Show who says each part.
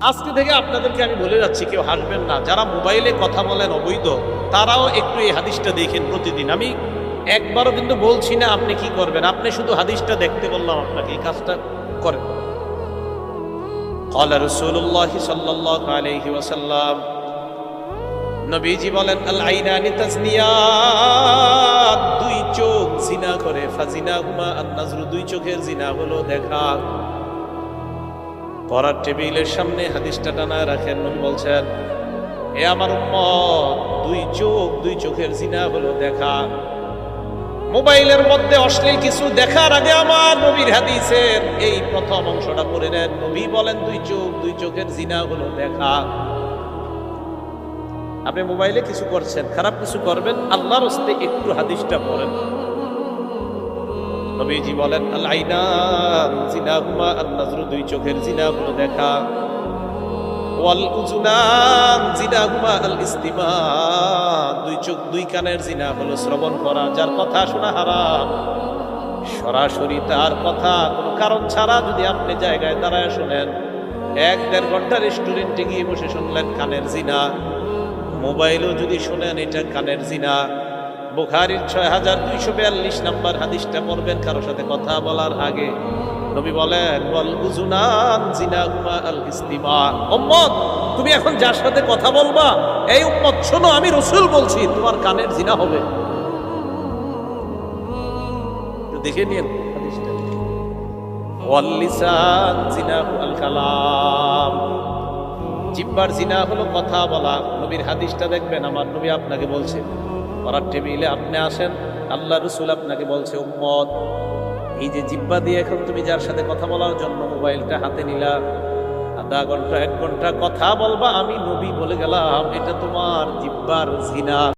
Speaker 1: আজকে থেকে আপনাদেরকে আমি বলে যাচ্ছি কেউ হাসবেন না যারা মোবাইলে কথা বলেন অবৈধ তারাও একটু এই হাদিসটা দেখেন প্রতিদিন আমি একবারও কিন্তু বলছি না আপনি কি করবেন আপনি শুধু হাদিসটা দেখতে বললাম আপনাকে এই কাজটা করেন قال رسول الله صلى الله عليه وسلم নবীজি বলেন আল আইনানি তাজনিয়াত দুই চোখ জিনা করে ফাজিনা হুমা আন নাজরু দুই চোখের জিনা হলো দেখা পড়ার টেবিলের সামনে হাদিসটা টানা রাখেন নবী বলছেন, এ আমার উম্মত, দুই চোখ, দুই চোখের জিনা হলো দেখা। মোবাইলের মধ্যে অশ্লীল কিছু দেখার আগে আমার নবীর হাদিসের এই প্রথম অংশটা পড়ে নেন। নবী বলেন, দুই চোখ, দুই চোখের জিনা হলো দেখা। আপনি মোবাইলে কিছু করছেন, খারাপ কিছু করবেন, আল্লাহর হস্তে একটু হাদিসটা পড়েন। নবীজি বলেন আল আইনান জিনাহুমা আন নাজরু দুই চোখের জিনা হলো দেখা। ওয়াল উজুনান জিনাহুমা আল ইস্তিমা দুই চোখ, দুই কানের জিনা হলো শ্রবণ করা, যার কথা শোনা হারাম। সরাসরি তার কথা, কোনো কারণ ছাড়া যদি আপনি জায়গায় দাঁড়ায় শোনেন, এক দেড় ঘণ্টা রেস্টুরেন্টে গিয়ে বসে শুনলেন কানের জিনা। মোবাইলও যদি শোনেন, এটা কানের জিনা। বুখারির ছয় হাজার দুইশো বিয়াল্লিশ নাম্বার হাদিসটা পড়বেন, কারোর সাথে কথা বলার আগে। নবী বলেন জিনাহুমা আল ইস্তিমা তুমি এখন যার সাথে কথা বলবা, এই উম্মত, শোনো, আমি রসুল বলছি, তোমার কানের জিনা হবে। দেখে নিন কালাম জিব্বার জিনা হলো কথা বলা। নবীর হাদিসটা দেখবেন, আমার নবী আপনাকে বলছে। পড়ার টেবিলে আপনি আসেন, আল্লাহ রসুল আপনাকে বলছে, উম্মত, এই যে জিব্বা দিয়ে এখন তুমি যার সাথে কথা বলার জন্য মোবাইলটা হাতে নিলা, আধা ঘণ্টা, এক ঘণ্টা কথা বলবা, আমি নবী বলে গেলাম, এটা তোমার জিব্বার জিনা।